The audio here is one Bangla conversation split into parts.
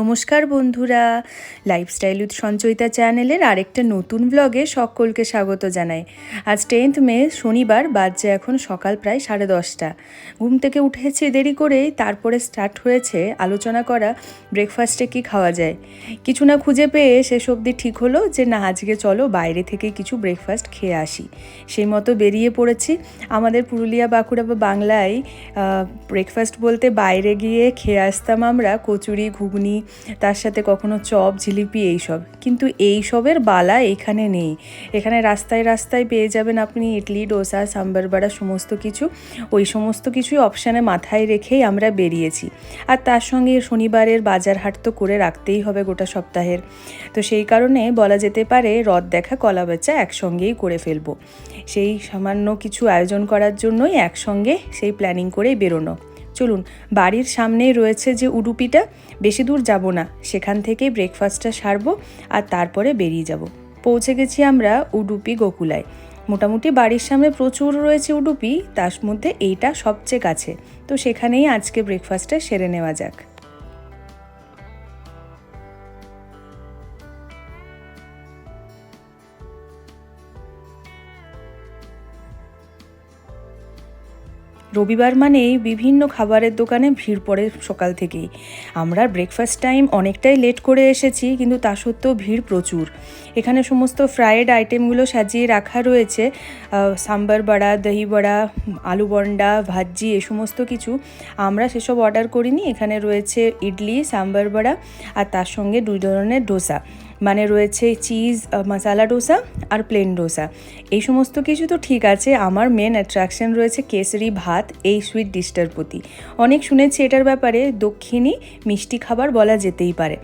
নমস্কার বন্ধুরা। লাইফস্টাইল উইথ সঞ্চয়িতা চ্যানেলের আরেকটা নতুন ব্লগে সকলকে স্বাগত জানাই। আজ টেন্থ মে, শনিবার, বাজছে এখন সকাল প্রায় সাড়ে দশটা। ঘুম থেকে উঠেছে দেরি করেই, তারপরে স্টার্ট হয়েছে আলোচনা করা ব্রেকফাস্টে কি খাওয়া যায়। কিছু না খুঁজে পেয়ে শেষ অবধি ঠিক হলো যে, না, আজকে চলো বাইরে থেকে কিছু ব্রেকফাস্ট খেয়ে আসি। সেই মতো বেরিয়ে পড়েছি। আমাদের পুরুলিয়া বাঁকুড়া বা বাংলায় ব্রেকফাস্ট বলতে বাইরে গিয়ে খেয়ে আসতাম আমরা, কচুরি, ঘুগনি তার সাথে কখনো চপ, জিলিপি এইসব। কিন্তু এইসবের বালা এখানে নেই। এখানে রাস্তায় রাস্তায় পেয়ে যাবেন আপনি ইডলি, ডোসা, সাম্বার বাড়া, সমস্ত কিছু। ওই সমস্ত কিছুই অপশানে মাথায় রেখেই আমরা বেরিয়েছি। আর তার সঙ্গে শনিবারের বাজার হাট তো করে রাখতেই হবে গোটা সপ্তাহের। তো সেই কারণে বলা যেতে পারে রদ দেখা, কলা বেচা একসঙ্গেই করে ফেলব। সেই সামান্য কিছু আয়োজন করার জন্যই একসঙ্গে সেই প্ল্যানিং করেই বেরোনো। চলুন, বাড়ির সামনেই রয়েছে যে উডুপিটা, বেশি দূর যাব না। সেখান থেকেই ব্রেকফাস্টটা সারবো আর তারপরে বেরিয়ে যাব। পৌঁছে গেছি আমরা উডুপি গোকুলায়। মোটামুটি বাড়ির সামনে প্রচুর রয়েছে উডুপি, তার মধ্যে এইটা সবচেয়ে কাছে। তো সেখানেই আজকে ব্রেকফাস্টটা সেরে নেওয়া যাক। রবিবার মানেই বিভিন্ন খাবারের দোকানে ভিড় পড়ে সকাল থেকেই। আমরা ব্রেকফাস্ট টাইম অনেকটাই লেট করে এসেছি, কিন্তু তা সত্ত্বেও ভিড় প্রচুর। এখানে সমস্ত ফ্রায়েড আইটেমগুলো সাজিয়ে রাখা রয়েছে সাম্বার বড়া দহি বড়া, আলু বন্ডা ভাজি এ সমস্ত কিছু আমরা সেসব অর্ডার করিনি। এখানে রয়েছে ইডলি সাম্বার বড়া আর তার সঙ্গে দুই ধরনের ডোসা মানে রয়েছে চিজ মশালা ডোসা আর প্লেন ডোসা এই সমস্ত কিছু তো ঠিক আছে, আমার মেন অ্যাট্রাকশন রয়েছে কেসরি ভাত, এই সুইট ডিশটার প্রতি। অনেক শুনেছি এটার ব্যাপারে, দক্ষিণী মিষ্টি খাবার বলা যেতেই পারে।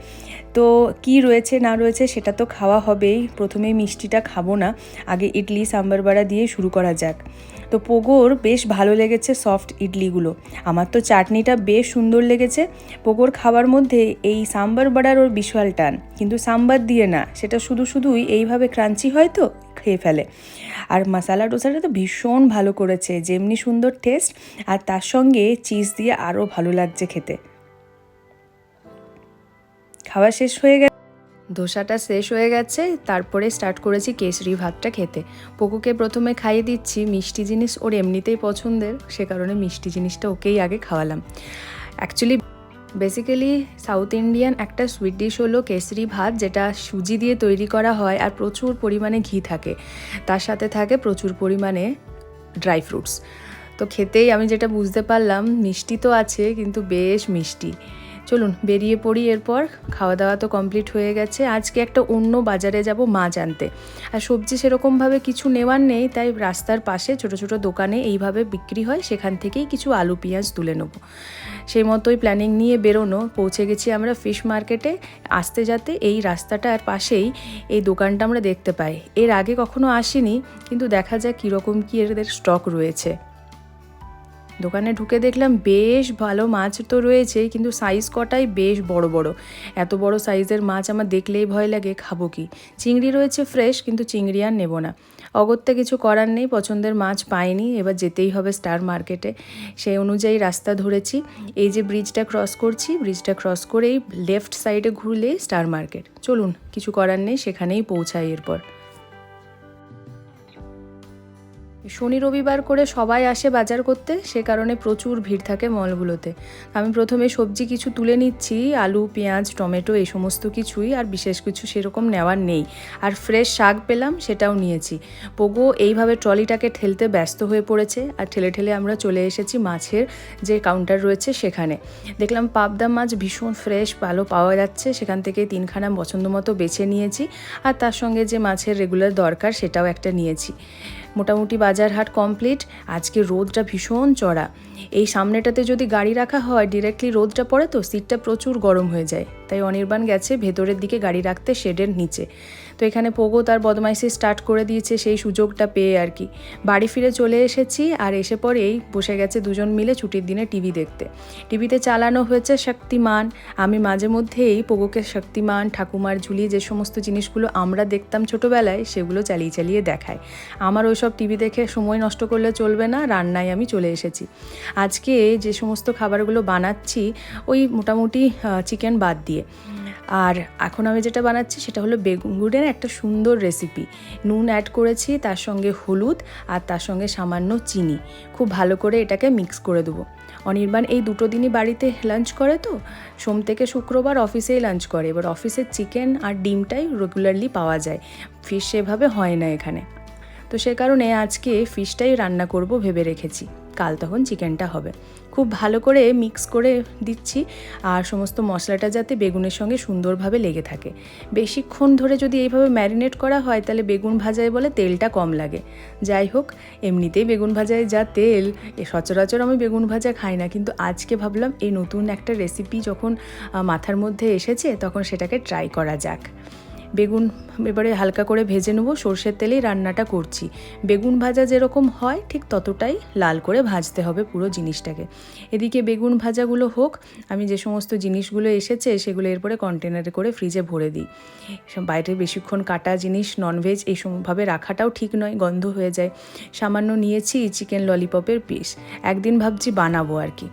তো কি রয়েছে, না রয়েছে সেটা তো খাওয়া হবেই, প্রথমে মিষ্টিটা খাব না, আগে ইডলি, সাম্বার বড়া দিয়ে শুরু করা যাক। তো পোগোর বেশ ভালো লেগেছে সফট ইডলিগুলো। আমার তো চাটনিটা বেশ সুন্দর লেগেছে। পোগোর খাবার মধ্যে এই সাম্বার বড়ার ওর বিশাল টান। কিন্তু সাম্বার দিয়ে না, সেটা শুধু শুধুই এইভাবে ক্রাঞ্চি হয় তো, খেয়ে ফেলে। আর মশালা ডোসাটা তো ভীষণ ভালো করেছে, যেমনি সুন্দর টেস্ট আর তার সঙ্গে চিজ দিয়ে আরও ভালো লাগছে খেতে। খাওয়া শেষ হয়ে গেছে ধোসাটা শেষ হয়ে গেছে, তারপরে স্টার্ট করেছি কেসরি ভাতটা খেতে। পোকোকে প্রথমে খাইয়ে দিচ্ছি মিষ্টি জিনিস ওর এমনিতেই পছন্দের, সে কারণে মিষ্টি জিনিসটা ওকেই আগে খাওয়ালাম। অ্যাকচুয়ালি বেসিক্যালি সাউথ ইন্ডিয়ান একটা সুইট ডিশ হলো কেসরি ভাত, যেটা সুজি দিয়ে তৈরি করা হয় আর প্রচুর পরিমাণে ঘি থাকে। তার সাথে থাকে প্রচুর পরিমাণে ড্রাই ফ্রুটস তো খেতেই আমি যেটা বুঝতে পারলাম, মিষ্টি তো আছে, কিন্তু বেশ মিষ্টি। চলুন, বেরিয়ে পড়ি এরপর। খাওয়া দাওয়া তো কমপ্লিট হয়ে গেছে। আজকে একটা অন্য বাজারে যাব মাছ আনতে। আর সবজি সেরকমভাবে কিছু নেওয়ার নেই, তাই রাস্তার পাশে ছোট ছোট দোকানে এইভাবে বিক্রি হয়। সেখান থেকেই কিছু আলু, পেঁয়াজ তুলে নেব। সেই মতোই প্ল্যানিং নিয়ে বেরোনো। পৌঁছে গেছি আমরা ফিশ মার্কেটে আসতে যাতে এই রাস্তাটার পাশেই এই দোকানটা আমরা দেখতে পাই। এর আগে কখনো আসিনি, কিন্তু দেখা যায় কীরকম কী এদের স্টক রয়েছে। দোকানে ঢুকে দেখলাম বেশ ভালো মাছ তো রয়েছে, কিন্তু সাইজ কটাই বেশ বড় বড়। এত বড় সাইজের মাছ আমার দেখলেই ভয় লাগে, খাব কি? চিংড়ি রয়েছে ফ্রেশ কিন্তু চিংড়ি আর নেব না। অগত্যা কিছু করার নেই, পছন্দের মাছ পাইনি, এবার যেতেই হবে স্টার মার্কেটে সেই অনুযায়ী রাস্তা ধরেছি। এই যে ব্রিজটা ক্রস করছি ব্রিজটা ক্রস করেই লেফট সাইডে ঘুরলে স্টার মার্কেট চলুন, কিছু করার নেই, সেখানেই পৌঁছাই এরপর। শনি রবিবার করে সবাই আসে বাজার করতে, সে কারণে প্রচুর ভিড় থাকে মলগুলোতে। আমি প্রথমে সবজি কিছু তুলে নিচ্ছি, আলু, পেঁয়াজ, টমেটো এই সমস্ত কিছুই, আর বিশেষ কিছু সেরকম নেওয়ার নেই। আর ফ্রেশ শাক পেলাম, সেটাও নিয়েছি। পোগো এইভাবে ট্রলিটাকে ঠেলতে ব্যস্ত হয়ে পড়েছে, আর ঠেলে ঠেলে আমরা চলে এসেছি মাছের যে কাউন্টার রয়েছে সেখানে। দেখলাম পাবদা মাছ ভীষণ ফ্রেশ ভালো পাওয়া যাচ্ছে, সেখান থেকে তিনখানা পছন্দ মতো বেছে নিয়েছি, আর তার সঙ্গে যে মাছের রেগুলার দরকার সেটাও একটা নিয়েছি। মোটামুটি বাজার হাট কমপ্লিট আজকে রোদটা ভীষণ চড়া। এই সামনেটাতে যদি গাড়ি রাখা হয় ডিরেক্টলি রোদটা পড়ে তো সিটটা প্রচুর গরম হয়ে যায়। তাই অনির্বাণ গেছে ভেতরের দিকে গাড়ি রাখতে শেডের নিচে। তো এখানে পোগো তার বদমাইশি স্টার্ট করে দিয়েছে সেই সুযোগটা পেয়ে আর কি। বাড়ি ফিরে চলে এসেছি আর এসে পরেই বসে গেছে দুজন মিলে ছুটির দিনে টিভি দেখতে। টিভিতে চালানো হয়েছে শক্তিমান। আমি মাঝে মধ্যেই পোগোকে শক্তিমান, ঠাকুমার ঝুলি যে সমস্ত জিনিসগুলো আমরা দেখতাম ছোটোবেলায় সেগুলো চালিয়ে চালিয়ে দেখায় আমার ওইসব সব টিভি দেখে সময় নষ্ট করলে চলবে না, রান্নায় আমি চলে এসেছি। আজকে যে সমস্ত খাবারগুলো বানাচ্ছি, ওই মোটামুটি চিকেন বাদ দিয়ে। আর এখন আমি যেটা বানাচ্ছি সেটা হলো বেগুন গুড়ের একটা সুন্দর রেসিপি নুন অ্যাড করেছি, তার সঙ্গে হলুদ আর তার সঙ্গে সামান্য চিনি। খুব ভালো করে এটাকে মিক্স করে দেবো। অনির্বাণ এই দুটো দিনই বাড়িতে লাঞ্চ করে তো, সোম থেকে শুক্রবার অফিসেই লাঞ্চ করে। এবার অফিসের চিকেন আর ডিমটাই রেগুলারলি পাওয়া যায়। ফিশ সেভাবে হয় না এখানে। তো সে কারণে আজকে ফিশটাই রান্না করব ভেবে রেখেছি। কাল তখন চিকেনটা হবে। খুব ভালো করে মিক্স করে দিচ্ছি আর সমস্ত মশলাটা যাতে বেগুনের সঙ্গে সুন্দরভাবে লেগে থাকে। বেশিক্ষণ ধরে যদি এইভাবে ম্যারিনেট করা হয়, তাহলে বেগুন ভাজায় বলে তেলটা কম লাগে। যাই হোক, এমনিতেই বেগুন ভাজায় যা তেল, এ সচরাচর আমি বেগুন ভাজা খাই না, কিন্তু আজকে ভাবলাম এই নতুন একটা রেসিপি যখন মাথার মধ্যে এসেছে, তখন সেটাকে ট্রাই করা যাক। বেগুন এবারে হালকা করে ভেজে নেব, সর্ষের তেলেই রান্নাটা করছি। বেগুন ভাজা যেরকম হয়, ঠিক ততটাই লাল করে ভাজতে হবে পুরো জিনিসটাকে। এদিকে বেগুন ভাজাগুলো হোক, আমি যে সমস্ত জিনিসগুলো এসেছে, সেগুলো এরপরে কন্টেনারে করে ফ্রিজে ভরে দিই। বাইরে বেশিক্ষণ কাটা জিনিস ননভেজ এই সময়ভাবে রাখাটাও ঠিক নয়, গন্ধ হয়ে যায়। সামান্য নিয়েছি চিকেন ললিপপের পিস একদিন ভাবছি বানাবো আর কি।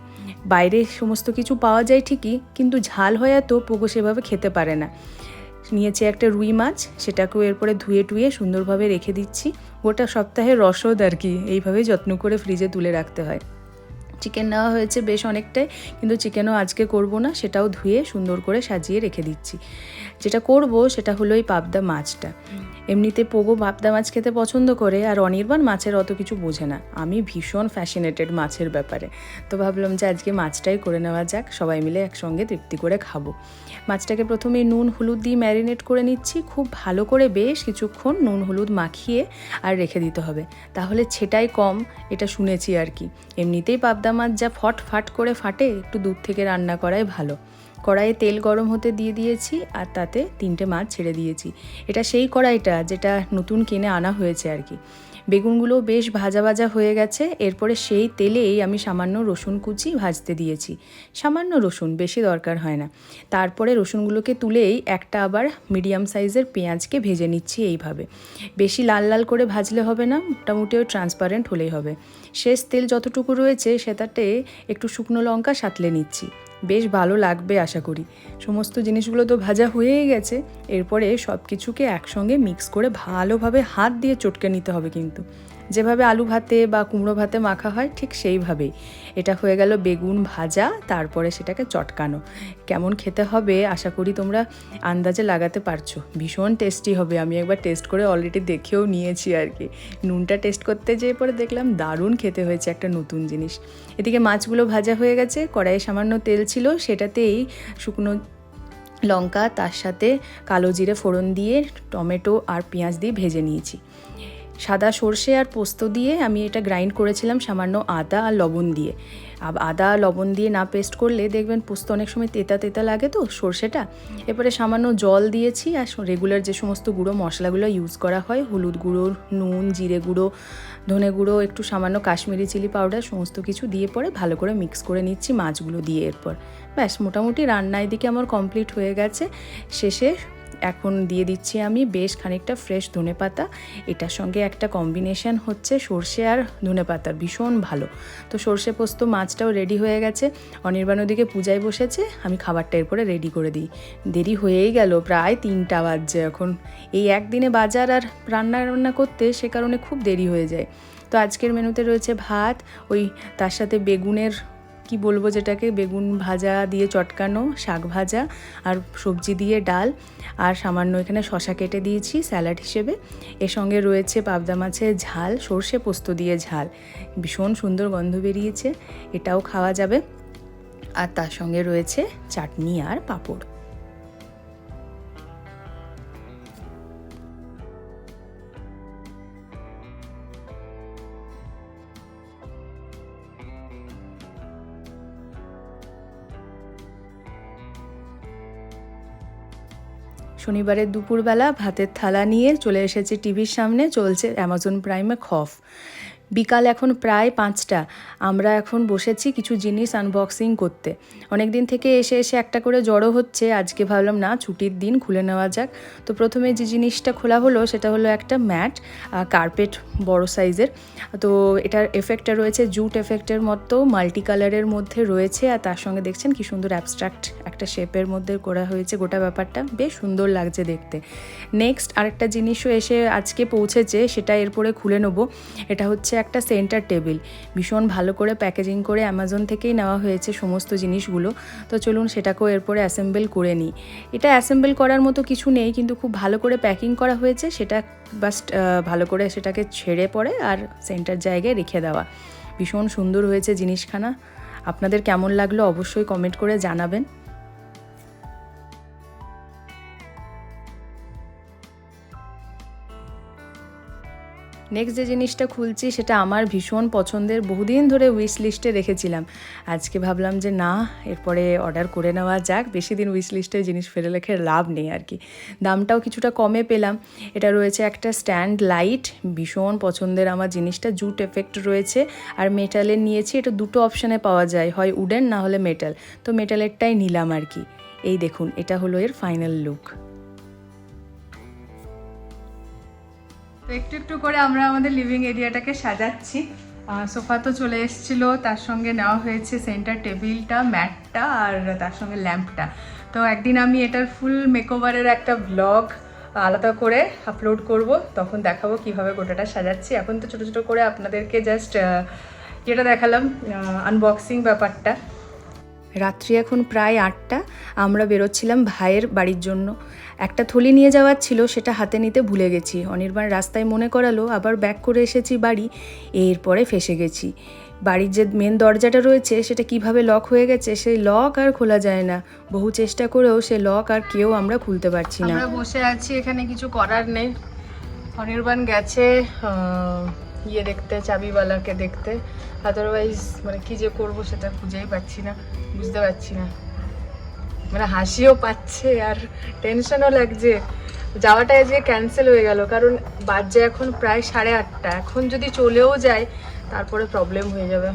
বাইরে সমস্ত কিছু পাওয়া যায় ঠিকই, কিন্তু ঝাল হয়ে তো পোগো সেভাবে খেতে পারে না। নিয়েছি একটা রুই মাছ, সেটাকেও এরপরে ধুয়ে টুয়ে সুন্দরভাবে রেখে দিচ্ছি। গোটা সপ্তাহে রসদ আর কি, এইভাবে যত্ন করে ফ্রিজে তুলে রাখতে হয়। চিকেন নেওয়া হয়েছে বেশ অনেকটাই, কিন্তু চিকেনও আজকে করব না, সেটাও ধুয়ে সুন্দর করে সাজিয়ে রেখে দিচ্ছি। যেটা করব সেটা হলো এই পাবদা মাছটা। এমনিতে পোগো পাবদা মাছ খেতে পছন্দ করে, আর অনির্বাণ মাছের অত কিছু বোঝে না। আমি ভীষণ ফ্যাসিনেটেড মাছের ব্যাপারে। তো ভাবলাম যে আজকে মাছটাই করে নেওয়া যাক, সবাই মিলে একসঙ্গে তৃপ্তি করে খাব। মাছটাকে প্রথমে নুন হলুদ দিয়ে ম্যারিনেট করে নিচ্ছি, খুব ভালো করে বেশ কিছুক্ষণ নুন হলুদ মাখিয়ে আর রেখে দিতে হবে। তাহলে ছেটাই কম, এটা শুনেছি আর কি। এমনিতেই পাবদা মাছ যা ফট ফাট করে ফাটে একটু দূর থেকে রান্না করাই ভালো। কড়াইয়ে তেল গরম হতে দিয়ে দিয়েছি আর তাতে তিনটে মাছ ছেড়ে দিয়েছি। এটা সেই কড়াইটা যেটা নতুন কিনে আনা হয়েছে আর কি। বেগুনগুলো বেশ ভাজা ভাজা হয়ে গেছে। এরপরে সেই তেলেই আমি সামান্য রসুন কুচি ভাজতে দিয়েছি। সামান্য রসুন, বেশি দরকার হয় না। তারপরে রসুনগুলোকে তুলেই একটা আবার মিডিয়াম সাইজের পেঁয়াজকে ভেজে নিচ্ছি এইভাবে। বেশি লাল লাল করে ভাজলে হবে না মোটামুটি ওই ট্রান্সপারেন্ট হলেই হবে। শেষ তেল যতটুকু রয়েছে সেটাতে একটু শুকনো লঙ্কা সাঁতলে নিচ্ছি। বেশ ভালো লাগবে আশা করি। সমস্ত জিনিসগুলো তো ভাজা হয়েই গেছে। এরপরে সব কিছুকে একসঙ্গে মিক্স করে ভালোভাবে হাত দিয়ে চটকে নিতে হবে কিন্তু। যেভাবে আলু ভাতে বা কুমড়ো ভাতে মাখা হয়, ঠিক সেইভাবেই। এটা হয়ে গেল বেগুন ভাজা, তারপরে সেটাকে চটকানো। কেমন খেতে হবে আশা করি তোমরা আন্দাজে লাগাতে পারছ। ভীষণ টেস্টি হবে, আমি একবার টেস্ট করে অলরেডি দেখেও নিয়েছি আর কি। নুনটা টেস্ট করতে যেয়ে পরে দেখলাম দারুণ খেতে হয়েছে একটা নতুন জিনিস। এদিকে মাছগুলো ভাজা হয়ে গেছে, কড়াইয়ে সামান্য তেল ছিল, সেটাতেই শুকনো লঙ্কা, তার সাথে কালো জিরে ফোড়ন দিয়ে টমেটো আর পেঁয়াজ দিয়ে ভেজে নিয়েছি। সাদা সর্ষে আর পোস্ত দিয়ে আমি এটা গ্রাইন্ড করেছিলাম সামান্য আদা আর লবণ দিয়ে। আর আদা লবণ দিয়ে না পেস্ট করলে দেখবেন পোস্ত অনেক সময় তেতা তেতা লাগে তো সর্ষেটা। এরপরে সামান্য জল দিয়েছি আর রেগুলার যে সমস্ত গুঁড়ো মশলাগুলো ইউজ করা হয়, হলুদ গুঁড়ো, নুন, জিরে গুঁড়ো, ধনে গুঁড়ো, একটু সামান্য কাশ্মীরি চিলি পাউডার সমস্ত কিছু দিয়ে পরে ভালো করে মিক্স করে নিচ্ছি মাছগুলো দিয়ে এরপর। ব্যাস, মোটামুটি রান্না এদিকে আমার কমপ্লিট হয়ে গেছে। শেষে এখন দিয়ে দিচ্ছি আমি বেশ খানিকটা ফ্রেশ ধনে পাতা। এটার সঙ্গে একটা কম্বিনেশন হচ্ছে সর্ষে আর ধনে পাতার ভীষণ ভালো। তো সর্ষে পোস্ত মাছটাও রেডি হয়ে গেছে। অনির্বাণ ওদিকে পূজায় বসেছে, আমি খাবারটা এরপরে রেডি করে দিই। দেরি হয়েই গেল, প্রায় তিনটা বাজছে এখন। এই একদিনে বাজার আর রান্না রান্না করতে সে কারণে খুব দেরি হয়ে যায়। তো আজকের মেনুতে রয়েছে ভাত, ওই তার সাথে বেগুনের কি বলব যেটাকে? বেগুন ভাজা দিয়ে চটকানো, শাক ভাজা আর সবজি দিয়ে ডাল। আর সামান্য এখানে শশা কেটে দিয়েছি স্যালাড হিসেবে। এর সঙ্গে রয়েছে পাবদা মাছের ঝাল, সর্ষে পোস্ত দিয়ে ঝাল। ভীষণ সুন্দর গন্ধ বেরিয়েছে, এটাও খাওয়া যাবে। আর তার সঙ্গে রয়েছে চাটনি আর পাঁপড়। শনিবারের দুপুরবেলা ভাতের থালা নিয়ে চলে এসেছে টিভির সামনে চলছে অ্যামাজন প্রাইমে খফ। বিকাল এখন প্রায় পাঁচটা। আমরা এখন বসেছি কিছু জিনিস আনবক্সিং করতে। অনেক দিন থেকে এসে এসে একটা করে জড়ো হচ্ছে, আজকে ভাবলাম না ছুটির দিন খুলে নেওয়া যাক। তো প্রথমে যে জিনিসটা খোলা হলো সেটা হলো একটা ম্যাট কার্পেট বড় সাইজের তো এটার এফেক্টটা রয়েছে জুট এফেক্টের মতো মাল্টি কালারের মধ্যে রয়েছে। আর তার সঙ্গে দেখছেন কি সুন্দর অ্যাবস্ট্রাক্ট একটা শেপের মধ্যে করা হয়েছে গোটা ব্যাপারটা। বেশ সুন্দর লাগছে দেখতে। নেক্সট আরেকটা জিনিসও এসে আজকে পৌঁছেছে, সেটা এরপরে খুলে নেব। এটা হচ্ছে একটা সেন্টার টেবিল। ভীষণ ভালো করে প্যাকেজিং করে অ্যামাজন থেকেই নেওয়া হয়েছে সমস্ত জিনিসগুলো। তো চলুন সেটাকেও এরপরে অ্যাসেম্বল করে নিই। এটা অ্যাসেম্বল করার মতো কিছু নেই, কিন্তু খুব ভালো করে প্যাকিং করা হয়েছে। সেটা বাস্ট ভালো করে সেটাকে ছেড়ে পড়ে আর সেন্টার জায়গায় রেখে দেওয়া। ভীষণ সুন্দর হয়েছে জিনিসখানা। আপনাদের কেমন লাগল অবশ্যই কমেন্ট করে জানাবেন। নেক্সট যে জিনিসটা খুলছি, সেটা আমার ভীষণ পছন্দের, বহুদিন ধরে উইশ লিস্টে রেখেছিলাম। আজকে ভাবলাম যে না, এরপরে অর্ডার করে নেওয়া যাক, বেশি দিন উইশ লিস্টে জিনিস ফেলে রেখে লাভ নেই আর কি। দামটাও কিছুটা কমে পেলাম। এটা রয়েছে একটা স্ট্যান্ড লাইট ভীষণ পছন্দের আমার জিনিসটা জুট এফেক্ট রয়েছে। আর মেটালের নিয়েছি, এটা দুটো অপশানে পাওয়া যায়, হয় উডেন না হলে মেটাল তো মেটালেরটাই নিলাম আর কি। এই দেখুন, এটা হলো এর ফাইনাল লুক তো একটু একটু করে আমরা আমাদের লিভিং এরিয়াটাকে সাজাচ্ছি। সোফা তো চলে এসেছিল, তার সঙ্গে নেওয়া হয়েছে সেন্টার টেবিলটা ম্যাটটা আর তার সঙ্গে ল্যাম্পটা তো একদিন আমি এটার ফুল মেকওভারের একটা ব্লগ আলাদা করে আপলোড করব, তখন দেখাবো কীভাবে গোটাটা সাজাচ্ছি। এখন তো ছোটো ছোটো করে আপনাদেরকে জাস্ট যেটা দেখালাম আনবক্সিং ব্যাপারটা। রাত্রি এখন প্রায় আটটা। আমরা বেরোচ্ছিলাম ভাইয়ের বাড়ির জন্য। একটা থলি নিয়ে যাওয়ার ছিল, সেটা হাতে নিতে ভুলে গেছি। অনির্বাণ রাস্তায় মনে করালো, আবার ব্যাক করে এসেছি বাড়ি, এরপরে ফেসে গেছি। বাড়ির যে মেন দরজাটা রয়েছে, সেটা কীভাবে লক হয়ে গেছে, সেই লক আর খোলা যায় না। বহু চেষ্টা করেও সে লক আর কেউ আমরা খুলতে পারছি না। বসে আছি, এখানে কিছু করার নেই। অনির্বাণ গেছে ইয়ে দেখতে, চাবিওয়ালাকে দেখতে। আদারওয়াইজ মানে কি যে করব সেটা খুঁজেই পাচ্ছি না, বুঝতে পারছি না। মানে হাসিও পাচ্ছে আর টেনশনও লাগছে। যাওয়াটা আজকে ক্যান্সেল হয়ে গেল, কারণ বাজে এখন প্রায় সাড়ে আটটা। এখন যদি চলেও যায়, তারপরে প্রবলেম হয়ে যাবে।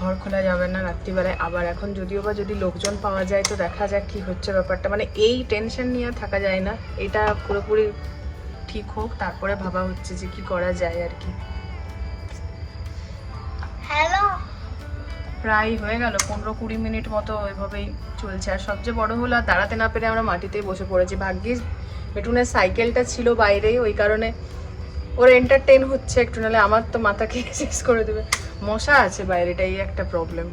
ঘর খোলা যাবে না রাত্রিবেলায়। আবার এখন যদিও বা যদি লোকজন পাওয়া যায়, তো দেখা যাক কি হচ্ছে ব্যাপারটা। মানে এই টেনশন নিয়ে থাকা যায় না। এটা পুরোপুরি ঠিক হোক তারপরে ভাবা হচ্ছে যে কি করা যায় আর কি। হ্যালো প্রায় হয়ে গেল পনেরো কুড়ি মিনিট মতো ওইভাবেই চলছে। আর সবচেয়ে বড় হলো আর দাঁড়াতে না পেরে আমরা মাটিতেই বসে পড়েছি। ভাগ্যিস বেটুনের সাইকেলটা ছিল বাইরেই ওই কারণে ওর এন্টারটেন হচ্ছে একটু নাহলে আমার তো মাথা খেয়ে শেষ করে দেবে। মশা আছে বাইরেটাই একটা প্রবলেম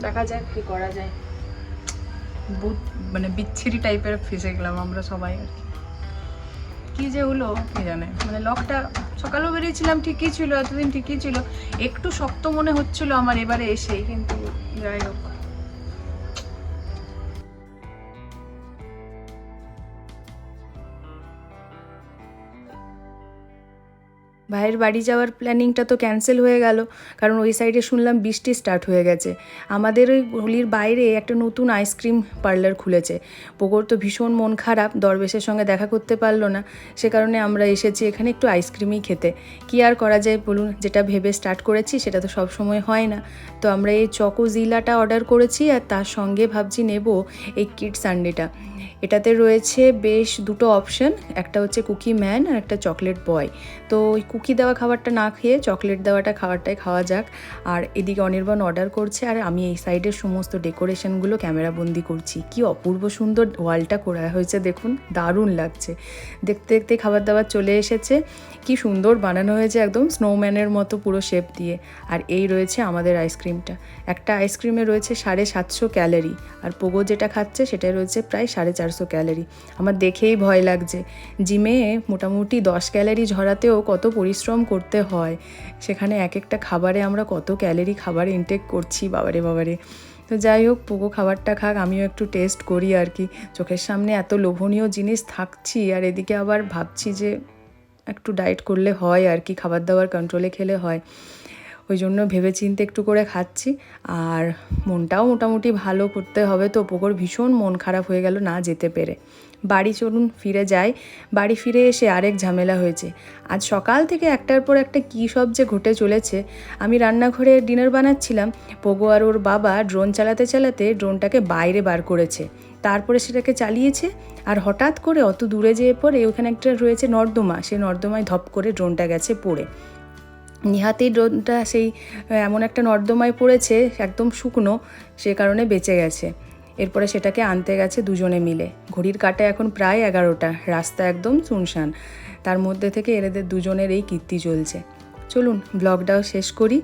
দেখা যাক কি করা যায়। বহুত মানে বিচ্ছিরি টাইপের ফেসে গেলাম আমরা সবাই আর কি। কি যে হলো? কে জানে? মানে লকটা সকালেও বেরিয়েছিলাম ঠিকই ছিল এতদিন ঠিকই ছিল। একটু শক্ত মনে হচ্ছিল আমার এবারে এসেই কিন্তু যাই হোক। ভাইয়ের বাড়ি যাওয়ার প্ল্যানিংটা তো ক্যান্সেল হয়ে গেল। কারণ ওই সাইডে শুনলাম বৃষ্টি স্টার্ট হয়ে গেছে। আমাদের ওই গলির বাইরে একটা নতুন আইসক্রিম পার্লার খুলেছে। পোকর তো ভীষণ মন খারাপ, দরবেশের সঙ্গে দেখা করতে পারল না। সে কারণে আমরা এসেছি এখানে একটু আইসক্রিমই খেতে। কি আর করা যায় বলুন? যেটা ভেবে স্টার্ট করেছি, সেটা তো সব সময় হয় না। তো আমরা এই চকো জিলাটা অর্ডার করেছি আর তার সঙ্গে ভাবছি নেব এই কিড সানডেটা এটাতে রয়েছে বেশ দুটো অপশন একটা হচ্ছে কুকি ম্যান আর একটা চকলেট বয় তো ওই কুকি দেওয়া খাবারটা না খেয়ে চকলেট দেওয়াটা খাবারটাই খাওয়া যাক। আর এদিকে অনির্বাণ অর্ডার করছে, আর আমি এই সাইডের সমস্ত ডেকোরেশনগুলো ক্যামেরাবন্দি করছি। কি অপূর্ব সুন্দর ওয়ালটা করা হয়েছে, দেখুন, দারুণ লাগছে। দেখতে দেখতে খাবার দাবার চলে এসেছে। কি সুন্দর বানানো হয়েছে একদম স্নোম্যানের মতো পুরো শেপ দিয়ে। আর এই রয়েছে আমাদের আইসক্রিমটা একটা আইসক্রিমে রয়েছে সাড়ে সাতশো ক্যালোরি আর পোগো যেটা খাচ্ছে সেটা রয়েছে প্রায় সাড়ে চারশো ক্যালোরি। আমার দেখেই ভয় লাগছে। জিমে মোটামুটি দশ ক্যালোরি ঝরাতেও কত পরিশ্রম করতে হয়। সেখানে এক একটা খাবারে আমরা কত ক্যালোরি খাবার ইনটেক করছি, বাবারে বাবারে। তো যাই হোক, পোকো খাবারটা খাক, আমিও একটু টেস্ট করি আর কি। চোখের সামনে এত লোভনীয় জিনিস থাকছি আর এদিকে আবার ভাবছি যে একটু ডায়েট করলে হয় আর কি, খাবার দাবার কন্ট্রোলে খেলে হয়। ওই জন্য ভেবে চিনতে একটু করে খাচ্ছি। আর মনটাও মোটামুটি ভালো করতে হবে তো পোকোর ভীষণ মন খারাপ হয়ে গেল না যেতে পেরে। বাড়ি চলুন, ফিরে যাই। বাড়ি ফিরে এসে আরেক ঝামেলা হয়েছে। আজ সকাল থেকে একটার পর একটা কী সব যে ঘটে চলেছে, আমি রান্নাঘরে ডিনার বানাচ্ছিলাম। পোগো আর ওর বাবা ড্রোন চালাতে চালাতে ড্রোনটাকে বাইরে বার করেছে। তারপরে সেটাকে চালিয়েছে আর হঠাৎ করে অত দূরে যেয়ে পরে ওখানে একটা রয়েছে নর্দমা। সেই নর্দমায় ধপ করে ড্রোনটা গেছে পড়ে। নিহাতেই ড্রোনটা সেই এমন একটা নর্দমায় পড়েছে, একদম শুকনো, সে কারণে বেঁচে গেছে। এরপরে সেটাকে আনতে গেছে দুজনে মিলে। ঘড়ির কাটা এখন প্রায় এগারোটা, রাস্তা একদম শুনশান। তার মধ্যে থেকে এদের দুজনের এই কীর্তি চলছে চলুন, ব্লগটাও শেষ করি।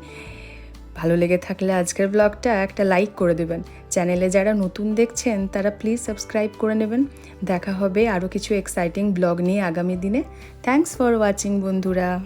ভালো লেগে থাকলে আজকের ব্লগটা একটা লাইক করে দেবেন। চ্যানেলে যারা নতুন দেখছেন, তারা প্লিজ সাবস্ক্রাইব করে নেবেন। দেখা হবে আরও কিছু এক্সাইটিং ব্লগ নিয়ে আগামী দিনে। থ্যাংকস ফর ওয়াচিং বন্ধুরা।